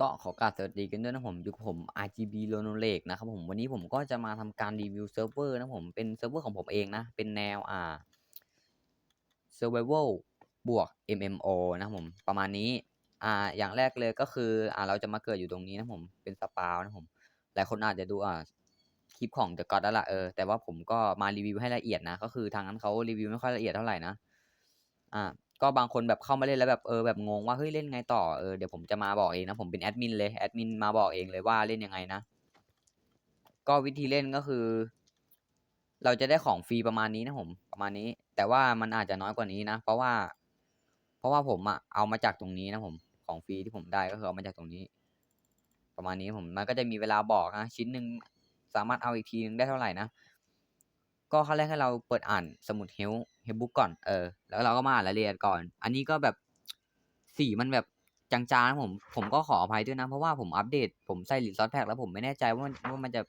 ก็ขอกราบสวัสดีกันด้วยนะผมอยู่กับผม RGB l o n o l e นะครับผมวันนี้ผมก็จะมาทำการรีวิวเซิร์ฟเวอร์นะผมเป็นเซิร์ฟเวอร์ของผมเองนะ เป็นแนวอ่า Survival บวก MMO นะผมประมาณนี้อ่าอย่างแรกเลยก็คืออ่าเราจะมาเกิดอยู่ตรงนี้นะผมเป็นสปาวนะผมหลายคนอาจจะดูอ่าคลิปของ The God แล้วล่ะเออแต่ว่าผมก็มารีวิวให้ละเอียดนะ ก็คือทางนั้นเขารีวิวไม่ค่อยละเอียดเท่าไหร่นะอ่า ก็บางคนแบบเข้ามาเล่นแล้วแบบเออแบบงงว่าเฮ้ยเล่นไงต่อเออเดี๋ยวผมจะมาบอกเองนะผมเป็นแอดมินเลยแอดมินมาบอกเองเลยว่าเล่นยังไงนะ ก็วิธีเล่นก็คือ เราจะได้ของฟรีประมาณนี้นะผมประมาณนี้ แต่ว่ามันอาจจะน้อยกว่านี้นะ เพราะว่า เพราะว่าผมอะเอามาจากตรงนี้นะผมของฟรีที่ผมได้ก็คือเอามาจากตรงนี้ ประมาณนี้ผมมันก็จะมีเวลาบอกนะชิ้นหนึ่งสามารถเอาอีกทีนึงได้เท่าไหร่นะ ก็ขั้นแรกให้เราเปิดอ่านสมุดเฮลเฮลบุ๊กก่อนเออแล้วเราก็มาอ่านรายละเอียดก่อน อันนี้ก็แบบสีมันแบบจางๆนะผมผมก็ขออภัยด้วยนะ เพราะว่าผมอัปเดต ผมใส่รีซอสแพ็กแล้วผมไม่แน่ใจว่าว่ามันจะ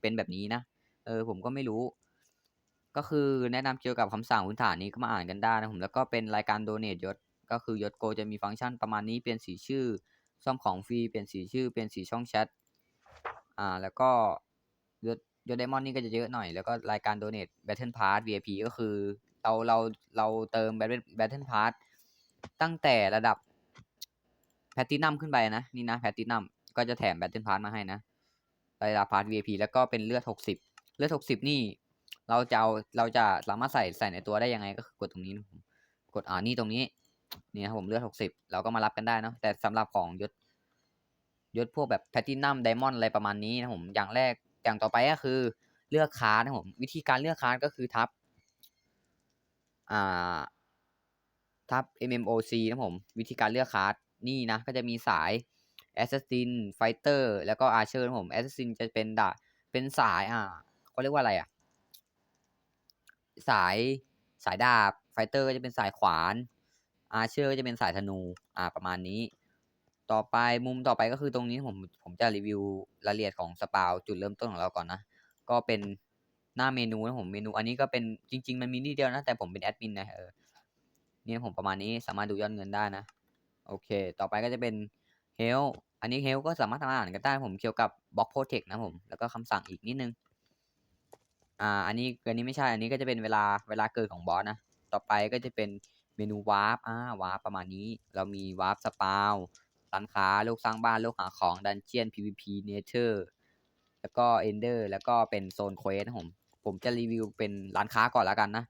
เป็นแบบนี้นะเออ ผมก็ไม่รู้ ก็คือแนะนำเกี่ยวกับคำสั่งพื้นฐานนี้ก็มาอ่านกันได้นะผมแล้วก็เป็นรายการโดเน e ยศก็คือยศโกจะมีฟังก์ชันประมาณนี้เปลี่ยนสีชื่อ ซ่อมของฟรีเปลี่ยนสีชื่อเปลี่ยนสีช่องแชทอ่า แล้วก็ยศ ยศไดมอนด์นี่ก็จะเยอะหน่อย แล้วก็รายการ Donate Battle Pass VIP ก็คือ เราเราเราเติม Battle Battle Pass ตั้งแต่ระดับแพตตินัมขึ้นไปนะ นี่นะแพตตินัมก็จะแถม Battle Pass มาให้นะระดับพาร์ท VIP แล้วก็เป็นเลือด 60 เลือด 60 นี่ เราจะเอาเราจะสามารถใส่ใส่ในตัวได้ยังไงก็คือกดตรงนี้นะผมกดอ่านี่ตรงนี้นี่นะครับผมเลือด 60 เราก็มารับกันได้เนาะแต่สำหรับของยศยศพวกแบบแพตตินัมไดมอนด์อะไรประมาณนี้นะผมอย่างแรก อย่างต่อไปก็คือเลือกคาร์ดนะผมวิธีการเลือกคาร์ดก็คือทับอ่าทับ MMOC นะผมวิธีการเลือกคาร์ดนี่นะก็จะมีสาย Assassin Fighter แล้วก็ Archer นะผม Assassin จะเป็นดาเป็นสายอ่าเขาเรียกว่าอะไรอะ สายสายดาบ Fighter ก็จะเป็นสายขวาน Archer ก็จะเป็นสายธนูอ่าประมาณนี้ ต่อไปมุมต่อไปก็คือตรงนี้ผมผมจะรีวิวรายละเอียดของสปาวจุดเริ่มต้นของเราก่อนนะ ก็เป็นหน้าเมนูนะผมเมนูอันนี้ก็เป็นจริง ๆ มันมีนิดเดียวนะแต่ผมเป็นแอดมินนะเออนี่ผมประมาณนี้สามารถดูยอดเงินได้นะ โอเค ต่อไปก็จะเป็นเฮลอันนี้เฮลก็สามารถทำอ่านกันได้ผมเกี่ยวกับบล็อกโปรเทคนะผมแล้วก็คำสั่งอีกนิดนึงอ่าอันนี้อันนี้ไม่ใช่ อันนี้ก็จะเป็นเวลาเวลาเกิดของบอสนะต่อไปก็จะเป็นเมนูวาร์ปอ่าวาร์ปประมาณนี้ เรามีวาร์ปสปาว ร้านค้าโลกสร้างบ้านโลกหาของดันเจียน PVP เนเธอร์แล้วก็เอนเดอร์แล้วก็เป็นโซนเควสนะผมผมจะรีวิวเป็นร้านค้าก่อนแล้วกันนะ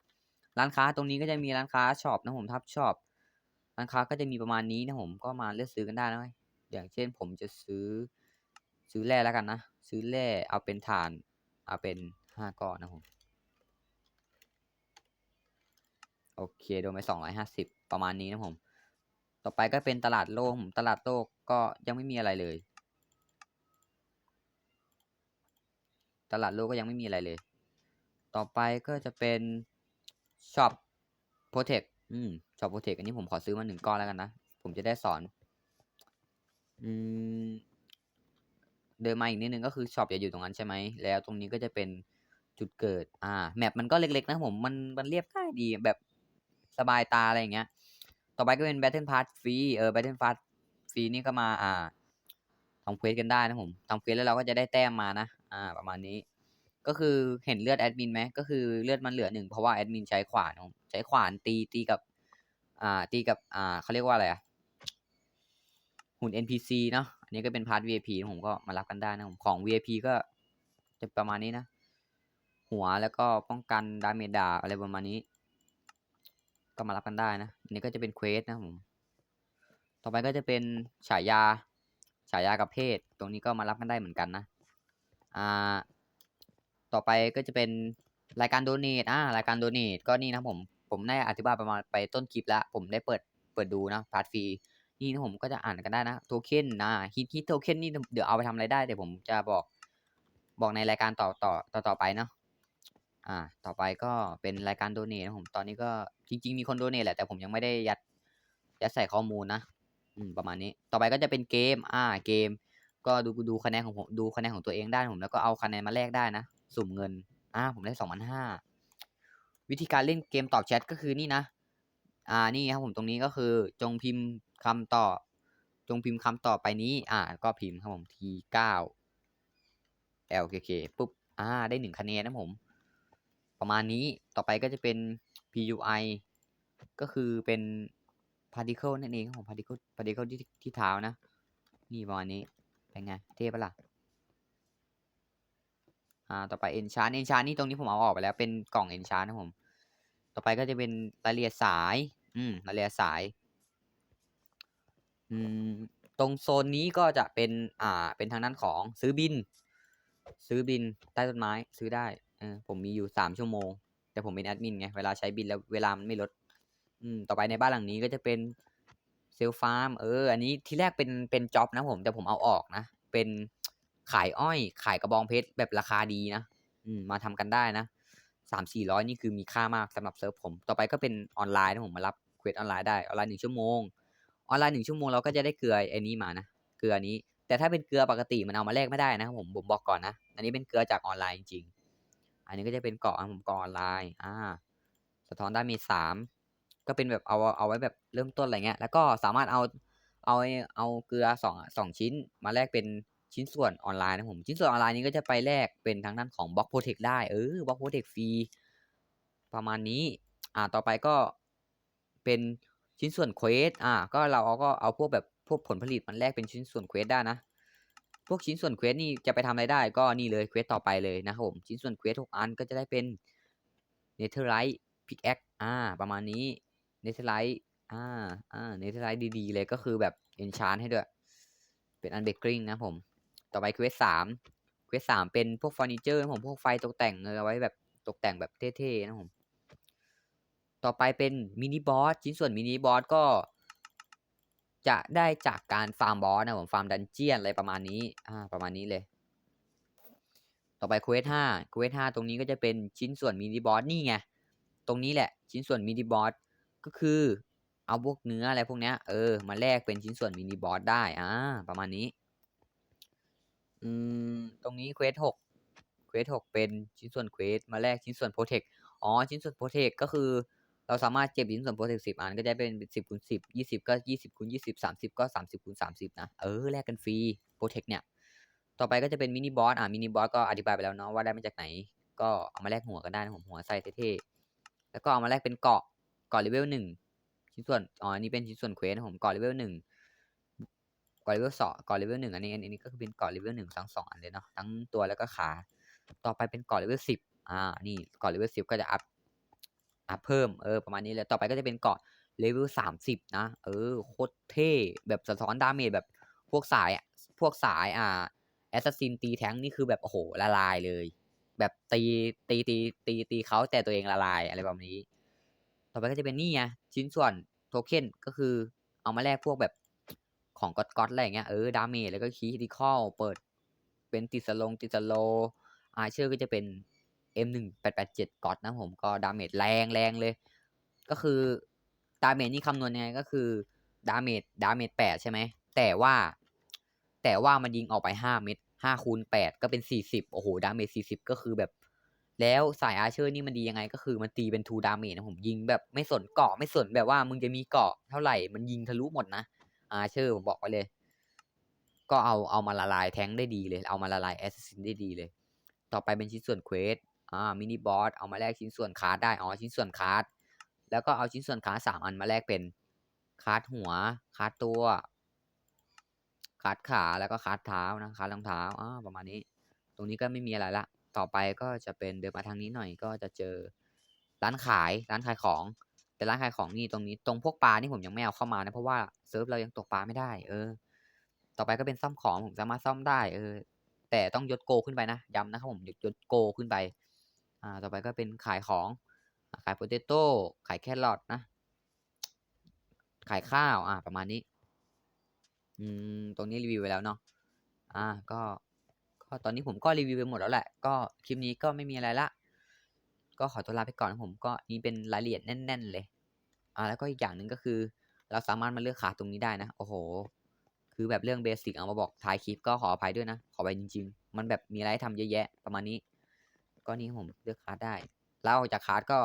ร้านค้าตรงนี้ก็จะมีร้านค้าช็อปนะผมทับช็อปร้านค้าก็จะมีประมาณนี้นะผมก็มาเลือกซื้อกันได้นะอย่างเช่นผมจะซื้อซื้อแร่แล้วกันนะ ซื้อแร่เอาเป็นฐานเอาเป็นห้าก้อนนะผมโอเคโดนไปสองร้อยห้าสิบประมาณนี้นะผม ต่อไปก็เป็นตลาดโลกตลาดโลกก็ยังไม่มีอะไรเลย ตลาดโลกก็ยังไม่มีอะไรเลย ต่อไปก็จะเป็นช็อปโปรเทคอืมช็อปโปรเทคอันนี้ผมขอซื้อมาหนึ่งก้อนแล้วกันนะ ผมจะได้สอนอืมเดินมาอีกนิดนึงก็คือช็อปจะอยู่ตรงนั้นใช่ไหม แล้วตรงนี้ก็จะเป็นจุดเกิด อ่า แมปมันก็เล็กๆนะผม มันมันเรียบง่ายดีแบบสบายตาอะไรอย่างเงี้ย ต่อไปก็เป็น Battle Pass ฟรีเออ Battle Pass ฟรีนี่ก็มาอ่าทำเควสกันได้นะผมทำเควสแล้วเราก็จะได้แต้มมานะ อ่า ประมาณนี้ ก็คือเห็นเลือดแอดมินไหมก็คือเลือดมันเหลือหนึ่งเพราะว่าแอดมินใช้ขวานผมใช้ขวานตีตีกับ อ่า ตีกับ อ่าเขาเรียกว่าอะไรอะหุ่น NPC เนาะอันนี้ก็เป็นพาร์ท VIP ผมก็มารับกันได้นะผมของ VIP ก็จะประมาณนี้นะ หัวแล้วก็ป้องกันดาเมจดาอะไรประมาณนี้ ก็มารับกันได้นะอันนี้ก็จะเป็นเควสนะผมต่อไปก็จะเป็นฉายาฉายากับเพศ ตรงนี้ก็มารับกันได้เหมือนกันนะอ่าต่อไปก็จะเป็นรายการโดเนทอ่ารายการโดเนทก็นี่นะผมผมได้อธิบายประมาณไปต้นคลิปแล้ว ผมได้เปิดเปิดดูนะพาร์ทฟรีนี่นะผมก็จะอ่านกันได้นะโทเค็นนะฮิตฮิตโทเค็นนี่เดี๋ยวเอาไปทำอะไรได้เดี๋ยวผมจะบอกบอกในรายการต่อต่อต่อต่อไปเนาะ อ่า ต่อไปก็เป็นรายการโดเนทนะผม ตอนนี้ก็จริง ๆ มีคนโดเนทแหละ แต่ผมยังไม่ได้ยัด ยัดใส่ข้อมูลนะ อืม ประมาณนี้ ต่อไปก็จะเป็นเกม อ่า เกม ก็ดูดูคะแนนของผม ดูคะแนนของตัวเองได้ผม แล้วก็เอาคะแนนมาแลกได้นะ สุ่มเงิน อ่า ผมได้สองพันห้า วิธีการเล่นเกมตอบแชทก็คือนี่นะ อ่า นี่ครับผม ตรงนี้ก็คือ จงพิมพ์คำตอบจงพิมพ์คำต่อไปนี้ อ่า ก็พิมพ์ครับผม t เก้า lkk ปุ๊บ อ่า ได้หนึ่งคะแนนนะผม ประมาณนี้ต่อไปก็จะเป็น pui ก็คือเป็น particle นั่นเองครับผม particle particle ที่ที่เท้านะ นี่ประมาณนี้เป็นไง เท่ปะล่ะอ่าต่อไป enchant enchant นี่ตรงนี้ผมเอาออกไปแล้วเป็นกล่อง enchant นะผม ต่อไปก็จะเป็นรายละเอียดสาย อืมรายละเอียดสาย อืมตรงโซนนี้ก็จะเป็น อ่า เป็นทางด้านของซื้อบิน ซื้อบินใต้ต้นไม้ซื้อได้ เออผมมีอยู่สามชั่วโมง แต่ผมเป็นแอดมินไง เวลาใช้บินแล้วเวลามันไม่ลด อืม ต่อไปในบ้านหลังนี้ก็จะเป็นเซลฟาร์ม เออ อันนี้ที่แรกเป็นเป็นจ็อบนะผม แต่ผมเอาออกนะ เป็นขายอ้อย ขายกระบองเพชรแบบราคาดีนะ อืม มาทำกันได้นะสามสี่ร้อยนี่คือมีค่ามากสำหรับเซิร์ฟผม ต่อไปก็เป็นออนไลน์นะผมมารับเควสออนไลน์ได้ ออนไลน์หนึ่งชั่วโมง ออนไลน์หนึ่งชั่วโมงเราก็จะได้เกลือไอ้นี้มานะ เกลือนี้ แต่ถ้าเป็นเกลือปกติมันเอามาแลกไม่ได้นะครับผม ผมบอกก่อนนะ อันนี้เป็นเกลือจากออนไลน์จริงๆ อันนี้ก็จะเป็นเกาะนะผมเกาะออนไลน์อ่า สะท้อนได้มีสามก็เป็นแบบเอาเอาไว้แบบเริ่มต้นอะไรเงี้ย แล้วก็สามารถเอาเอาเอาเกลือสองสองชิ้นมาแลกเป็นชิ้นส่วนออนไลน์นะผม ชิ้นส่วนออนไลน์นี้ก็จะไปแลกเป็นทางด้านของบล็อกโปรเทคได้ เออบล็อกโปรเทคฟรีประมาณนี้ อ่า ต่อไปก็เป็นชิ้นส่วนเควส อ่า ก็เราเอาก็เอาพวกแบบพวกผลผลิตมันแลกเป็นชิ้นส่วนเควสได้นะ พวกชิ้นส่วนเควสนี่จะไปทำอะไรได้ก็นี่เลยเควสต่อไปเลยนะครับผมชิ้นส่วนเควสทุกอันก็จะได้เป็นเนเธอร์ไลท์พิกแอคอ่าประมาณนี้เนเธอร์ไลท์อ่าอ่าเนเธอร์ไลท์ดีๆเลยก็คือแบบเอนชานให้ด้วย เป็นอันเบกริงนะผม ต่อไปเควสสามเควสสามเป็นพวกเฟอร์นิเจอร์ผมพวกไฟตกแต่งเอาไว้แบบตกแต่งแบบเท่ๆนะผม ต่อไปเป็นมินิบอสชิ้นส่วนมินิบอสก็ จะได้จากการฟาร์มบอสนะผมฟาร์มดันเจียนอะไรประมาณนี้อ่าประมาณนี้เลย ต่อไปเควสห้าเควสห้าตรงนี้ก็จะเป็นชิ้นส่วนมินิบอสนี่ไงตรงนี้แหละ ชิ้นส่วนมินิบอสก็คือเอาพวกเนื้ออะไรพวกเนี้ยเออมาแลกเป็นชิ้นส่วนมินิบอสได้อ่าประมาณนี้อืมตรงนี้เควสหกเควสหกเป็นชิ้นส่วนเควสมาแลกชิ้นส่วนโปรเทคอ๋อชิ้นส่วนโปรเทคก็คือ เราสามารถเก็บชิ้นส่วนโปรเทคสิบอันก็จะเป็นสิบคูณสิบยี่สิบก็ยี่สิบคูณยี่สิบสามสิบก็สามสิบคูณสามสิบนะเออแลกกันฟรีโปรเทคเนี่ยต่อไปก็จะเป็นมินิบอสอ่ามินิบอสก็อธิบายไปแล้วเนาะว่าได้มาจากไหน ก็เอามาแลกหัวกันได้นะผมหัวใส่เท่ๆแล้วก็เอามาแลกเป็นเกาะเกาะเลเวลหนึ่งชิ้นส่วนอ๋อนนี้เป็นชิ้นส่วนเควสนะผมเกาะเลเวลหนึ่งเกาะเลเวลสองเกาะเลเวลหนึ่งอันนี้อันนี้ก็คือเป็นเกาะเลเวลหนึ่งทั้งสองอันเลยเนาะทั้งตัวแล้วก็ขา ต่อไปเป็นเกาะเลเวลสิบอ่านี่เกาะเลเวลสิบก็จะอัพ อัพเพิ่มเออประมาณนี้เลยต่อไปก็จะเป็นเกาะเลเวลสามสิบนะ เออโคตรเท่แบบสะท้อนดาเมจแบบพวกสายพวกสายอ่าแอสซัสซินตีแท้งนี่คือแบบโอ้โหละลายเลย แบบตีตีตีตีตีเขาแต่ตัวเองละลายอะไรแบบนี้ ต่อไปก็จะเป็นนี่ไงชิ้นส่วนโทเค็นก็คือเอามาแลกพวกแบบของก๊อตก๊อตอะไรอย่างเงี้ยเออดาเมจแล้วก็คีย์ดิคอลเปิดเป็นติดสลงติดสโลอาเชอร์ก็จะเป็น M1887 ก๊อตนะผมก็ดาเมจแรงแรงเลย ก็คือดาเมจนี่คำนวณยังไงก็คือดาเมจดาเมจแปดใช่ไหมแต่ว่า แต่ว่ามันยิงออกไปห้าเม็ดห้าคูณแปดก็เป็นสี่สิบโอ้โหดาเมจสี่สิบก็คือแบบ แล้วสายอาเชอร์นี่มันดียังไงก็คือมันตีเป็นทูดาเมจนะผมยิงแบบไม่สนเกาะไม่สนแบบว่ามึงจะมีเกาะเท่าไหร่มันยิงทะลุหมดนะอาเชอร์ผมบอกไว้เลย ก็เอาเอามาละลายแท้งได้ดีเลย เอามาละลายแอสซินได้ดีเลย ต่อไปเป็นชิ้นส่วนเควส อ่ามินิบอสเอามาแลกชิ้นส่วนคาร์ดได้อ๋อชิ้นส่วนคาร์ดแล้วก็เอาชิ้นส่วนคาร์ดสามอันมาแลกเป็นคาร์ดหัวคาร์ดตัวคาร์ดขาแล้วก็คาร์ดเท้านะคาร์ดรองเท้าอ่าประมาณนี้ ตรงนี้ก็ไม่มีอะไรละ ต่อไปก็จะเป็นเดินมาทางนี้หน่อยก็จะเจอร้านขายร้านขายของ แต่ร้านขายของนี่ตรงนี้ตรงพวกปลานี่ผมยังไม่เอาเข้ามานะเพราะว่าเซิร์ฟเรายังตกปลาไม่ได้ เออ ต่อไปก็เป็นซ่อมของผมสามารถซ่อมได้ เออ แต่ต้องยศโกขึ้นไปนะย้ำนะครับผมยศโกขึ้นไป อ่าต่อไปก็เป็นขายของ ขายโปเตโต้ขายแครอทนะขายข้าวอ่าประมาณนี้ อืมตรงนี้รีวิวไปแล้วเนาะอ่าก็ก็ตอนนี้ผมก็รีวิวไปหมดแล้วแหละ ก็คลิปนี้ก็ไม่มีอะไรละ ก็ขอตัวลาไปก่อนผมก็นี่เป็นรายละเอียดแน่น ๆ เลย อ่าแล้วก็อีกอย่างหนึ่งก็คือ เราสามารถมาเลือกขาตรงนี้ได้นะโอ้โห คือแบบเรื่องเบสิกเอามาบอกท้ายคลิปก็ขออภัยด้วยนะ ขอไปจริง ๆ มันแบบมีอะไรให้ทำเยอะแยะประมาณนี้ ก็นี้ผมเลือกคาร์ดได้ แล้วออกจากคาร์ดก็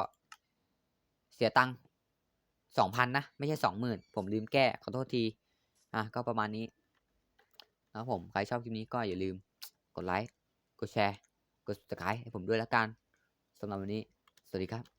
เสียตังค์สองพันนะ ไม่ใช่สองหมื่นผมลืมแก้ ขอโทษที อะ ก็ประมาณนี้แล้วผม ใครชอบคลิปนี้ก็อย่าลืม กดไลค์ กดแชร์ กดติดตามให้ผมด้วยละกันสำหรับวันนี้ สวัสดีครับ